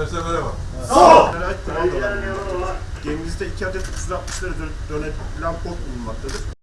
Arkadaşlar merhaba. Komandolar bulunmaktadır. Gemimizde iki adet 360'ları dö- dönebilen port bulunmaktadır.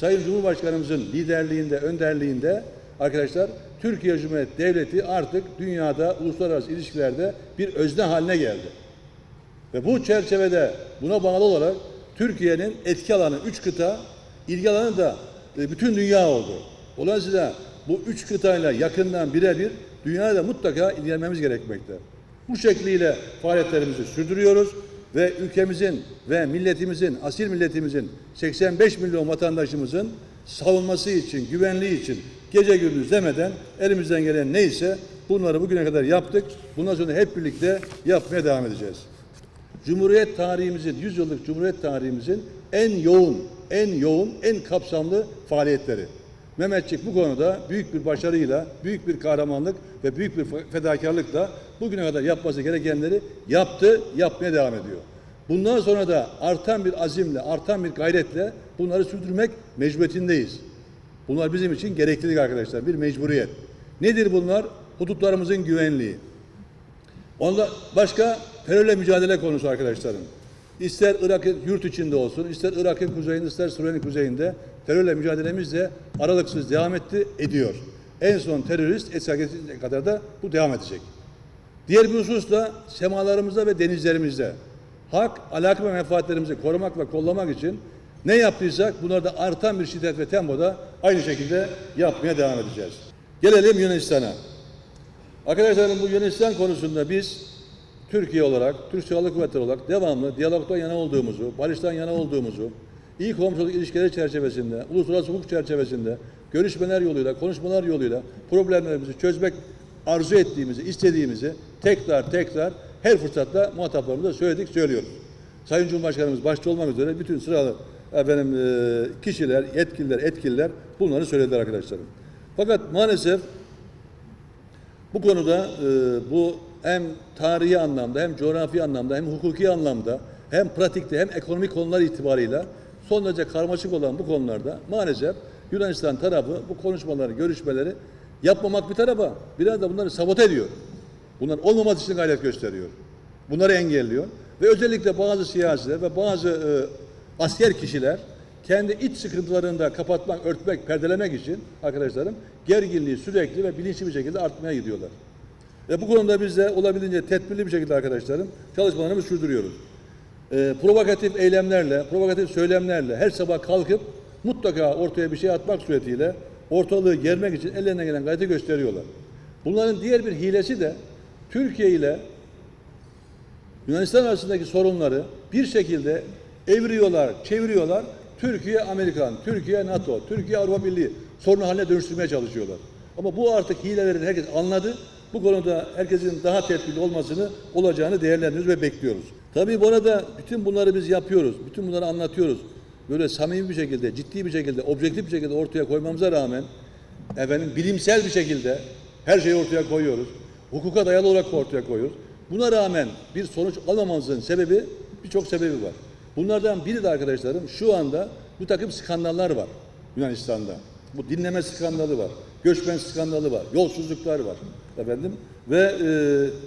Sayın Cumhurbaşkanımızın liderliğinde, önderliğinde arkadaşlar Türkiye Cumhuriyeti Devleti artık dünyada uluslararası ilişkilerde bir özne haline geldi. Ve bu çerçevede buna bağlı olarak Türkiye'nin etki alanı üç kıta, ilgi alanı da e, bütün dünya oldu. Dolayısıyla bu üç kıtayla yakından birebir dünyada mutlaka ilgilenmemiz gerekmekte. Bu şekliyle faaliyetlerimizi sürdürüyoruz ve ülkemizin ve milletimizin, asil milletimizin 85 milyon vatandaşımızın savunması için, güvenliği için gece gündüz demeden elimizden gelen neyse bunları bugüne kadar yaptık. Bundan sonra hep birlikte yapmaya devam edeceğiz. Cumhuriyet tarihimizin, 100 yıllık Cumhuriyet tarihimizin en yoğun, en yoğun, en kapsamlı faaliyetleri. Mehmetçik bu konuda büyük bir başarıyla, büyük bir kahramanlık ve büyük bir fedakarlıkla bugüne kadar yapması gerekenleri yaptı, yapmaya devam ediyor. Bundan sonra da artan bir azimle, artan bir gayretle bunları sürdürmek mecburiyetindeyiz. Bunlar bizim için gereklilik arkadaşlar, bir mecburiyet. Nedir bunlar? Hudutlarımızın güvenliği, Onda başka terörle mücadele konusu arkadaşlarım. İster Irak'ın yurt içinde olsun, ister Irak'ın kuzeyinde, ister Suriye'nin kuzeyinde terörle mücadelemiz de aralıksız devam etti, ediyor. En son terörist esirgesinceye kadar da bu devam edecek. Diğer bir husus da semalarımızda ve denizlerimizde hak, alaka ve menfaatlerimizi korumak ve kollamak için ne yaptıysak bunları da artan bir şiddet ve tempoda aynı şekilde yapmaya devam edeceğiz. Gelelim Yunanistan'a. Arkadaşlarım bu Yunanistan konusunda biz Türkiye olarak, Türk Silahlı Kuvvetleri olarak devamlı diyalogdan yana olduğumuzu, barıştan yana olduğumuzu, iyi komşuluk ilişkileri çerçevesinde, uluslararası hukuk çerçevesinde, görüşmeler yoluyla, konuşmalar yoluyla problemlerimizi çözmek arzu ettiğimizi, istediğimizi tekrar tekrar her fırsatta muhataplarımıza söyledik, söylüyoruz. Sayın Cumhurbaşkanımız başta olmak üzere bütün sıralı efendim, e, kişiler, yetkililer, etkililer bunları söylediler arkadaşlarım. Fakat maalesef bu konuda e, bu hem tarihi anlamda hem coğrafi anlamda hem hukuki anlamda hem pratikte hem ekonomik konular itibarıyla son derece karmaşık olan bu konularda maalesef Yunanistan tarafı bu konuşmaları, görüşmeleri yapmamak bir tarafa biraz da bunları sabote ediyor. Bunlar olmaması için gayret gösteriyor. Bunları engelliyor. Ve özellikle bazı siyasiler ve bazı e, asker kişiler kendi iç sıkıntılarını da kapatmak, örtmek, perdelemek için arkadaşlarım gerginliği sürekli ve bilinçli bir şekilde artmaya gidiyorlar. Ve bu konuda biz de olabildiğince tedbirli bir şekilde arkadaşlarım çalışmalarımızı sürdürüyoruz. Ee, provokatif eylemlerle, provokatif söylemlerle her sabah kalkıp mutlaka ortaya bir şey atmak suretiyle ortalığı germek için ellerinden gelen gayreti gösteriyorlar. Bunların diğer bir hilesi de Türkiye ile Yunanistan arasındaki sorunları bir şekilde evriyorlar, çeviriyorlar. Türkiye Amerikan, Türkiye NATO, Türkiye Avrupa Birliği sorunu haline dönüştürmeye çalışıyorlar. Ama bu artık hileleri de herkes anladı. Bu konuda herkesin daha tedbirli olmasını, olacağını değerlendiriyoruz ve bekliyoruz. Tabii bu arada bütün bunları biz yapıyoruz. Bütün bunları anlatıyoruz. Böyle samimi bir şekilde, ciddi bir şekilde, objektif bir şekilde ortaya koymamıza rağmen efendim bilimsel bir şekilde her şeyi ortaya koyuyoruz. Hukuka dayalı olarak ortaya koyuyoruz. Buna rağmen bir sonuç alamamızın sebebi birçok sebebi var. Bunlardan biri de arkadaşlarım şu anda bir takım skandallar var Yunanistan'da. Bu dinleme skandalı var. Göçmen skandalı var. Yolsuzluklar var. Efendim ve e,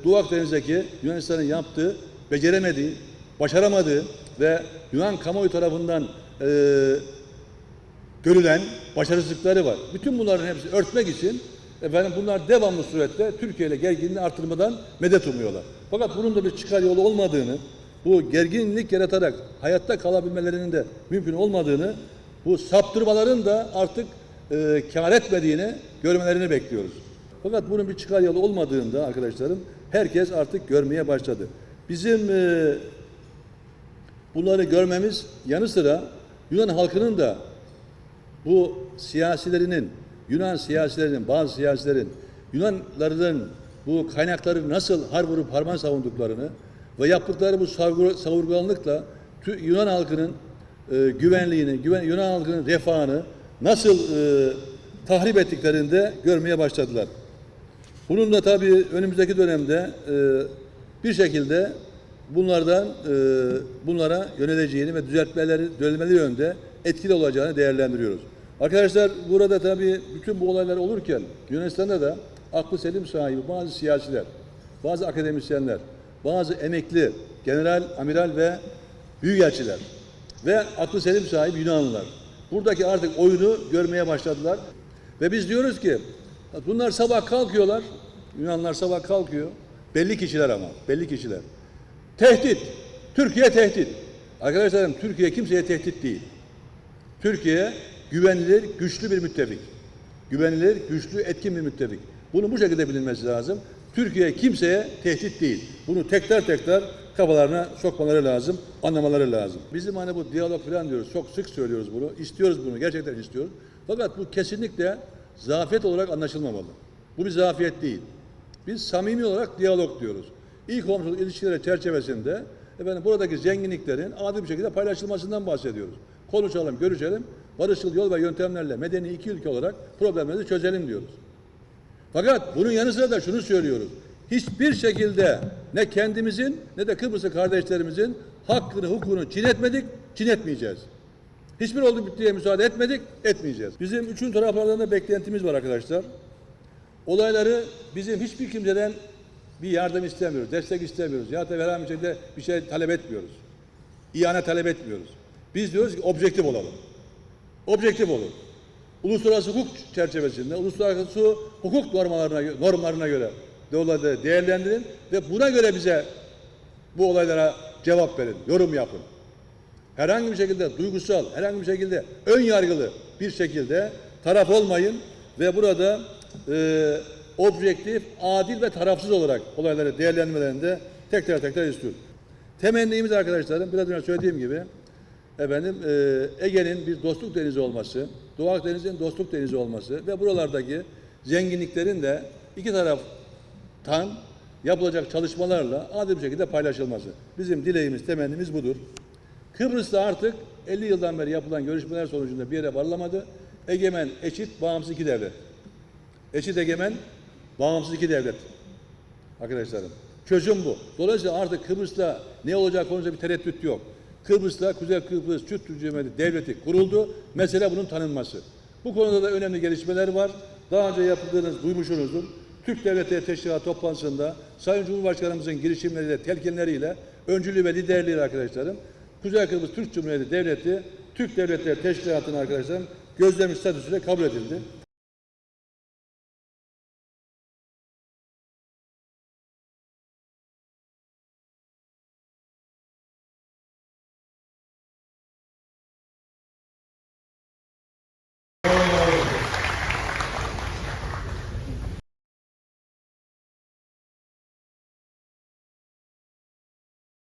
Doğu Akdeniz'deki Yunanistan'ın yaptığı, beceremediği, başaramadığı ve Yunan kamuoyu tarafından e, görülen başarısızlıkları var. Bütün bunların hepsini örtmek için efendim bunlar devamlı surette Türkiye ile gerginliği artırmadan medet umuyorlar. Fakat bunun da bir çıkar yolu olmadığını, bu gerginlik yaratarak hayatta kalabilmelerinin de mümkün olmadığını, bu saptırmaların da artık e, kar etmediğini görmelerini bekliyoruz. Fakat bunun bir çıkar yolu olmadığında arkadaşlarım herkes artık görmeye başladı. Bizim e, bunları görmemiz yanı sıra Yunan halkının da bu siyasilerinin, Yunan siyasilerinin, bazı siyasilerin, Yunanların bu kaynakları nasıl har vurup harman savunduklarını ve yaptıkları bu savur- savurganlıkla Yunan halkının e, güvenliğini, güven, Yunan halkının refahını nasıl e, tahrip ettiklerini de görmeye başladılar. Bunun da tabii önümüzdeki dönemde e, bir şekilde bunlardan e, bunlara yöneleceğini ve düzeltmeleri düzeltmeleri yönde etkili olacağını değerlendiriyoruz. Arkadaşlar burada tabii bütün bu olaylar olurken Yunanistan'da da aklı selim sahibi bazı siyasiler, bazı akademisyenler, bazı emekli general, amiral ve büyükelçiler ve aklı selim sahibi Yunanlılar. Buradaki artık oyunu görmeye başladılar. Ve biz diyoruz ki bunlar sabah kalkıyorlar. Yunanlar sabah kalkıyor. Belli kişiler ama. Belli kişiler. Tehdit. Türkiye tehdit. Arkadaşlarım Türkiye kimseye tehdit değil. Türkiye güvenilir, güçlü bir müttefik. Güvenilir, güçlü, etkin bir müttefik. Bunu bu şekilde bilinmesi lazım. Türkiye kimseye tehdit değil. Bunu tekrar tekrar kafalarına sokmaları lazım, anlamaları lazım. Bizim hani bu diyalog falan diyoruz, çok sık söylüyoruz bunu. İstiyoruz bunu, gerçekten istiyoruz. Fakat bu kesinlikle zafiyet olarak anlaşılmamalı. Bu bir zafiyet değil. Biz samimi olarak diyalog diyoruz. İyi komşuluk ilişkileri çerçevesinde efendim buradaki zenginliklerin adil bir şekilde paylaşılmasından bahsediyoruz. Konuşalım, görüşelim, barışçıl yol ve yöntemlerle medeni iki ülke olarak problemleri çözelim diyoruz. Fakat bunun yanı sıra da şunu söylüyoruz. Hiçbir şekilde ne kendimizin ne de Kıbrıslı kardeşlerimizin hakkını, hukukunu çiğnetmedik, çiğnetmeyeceğiz. Hiçbir oldu bittiye müsaade etmedik, etmeyeceğiz. Bizim üçün taraflardan da beklentimiz var arkadaşlar. Olayları bizim hiçbir kimseden bir yardım istemiyoruz, destek istemiyoruz. Ya da herhangi bir şekilde bir şey talep etmiyoruz. İhane talep etmiyoruz. Biz diyoruz ki objektif olalım. Objektif olun. Uluslararası hukuk çerçevesinde, uluslararası hukuk normlarına, normlarına göre de olayları değerlendirin ve buna göre bize bu olaylara cevap verin, yorum yapın. Herhangi bir şekilde duygusal, herhangi bir şekilde ön yargılı bir şekilde taraf olmayın ve burada e, objektif, adil ve tarafsız olarak olayları değerlendirmelerini de tekrar tekrar istiyoruz. Temennimiz arkadaşlarım, biraz önce söylediğim gibi efendim e, Ege'nin bir dostluk denizi olması, Doğu Akdeniz'in dostluk denizi olması ve buralardaki zenginliklerin de iki taraftan yapılacak çalışmalarla adil bir şekilde paylaşılması. Bizim dileğimiz, temennimiz budur. Kıbrıs'ta artık 50 yıldan beri yapılan görüşmeler sonucunda bir yere varılamadı. Egemen, eşit, bağımsız iki devlet. Eşit egemen, bağımsız iki devlet. Arkadaşlarım. Çözüm bu. Dolayısıyla artık Kıbrıs'ta ne olacak konusunda bir tereddüt yok. Kıbrıs'ta Kuzey Kıbrıs Türk Cumhuriyeti Devleti kuruldu. Mesele bunun tanınması. Bu konuda da önemli gelişmeler var. Daha önce yapıldığınız, duymuşsunuzdur. Türk Devletleri Teşkilatı toplantısında Sayın Cumhurbaşkanımızın girişimleriyle, telkinleriyle, öncülüğü ve liderliğiyle arkadaşlarım, Kuzey Kıbrıs Türk Cumhuriyeti Devleti, Türk Devletleri Teşkilatı'nın arkadaşlarım gözlem statüsüyle kabul edildi.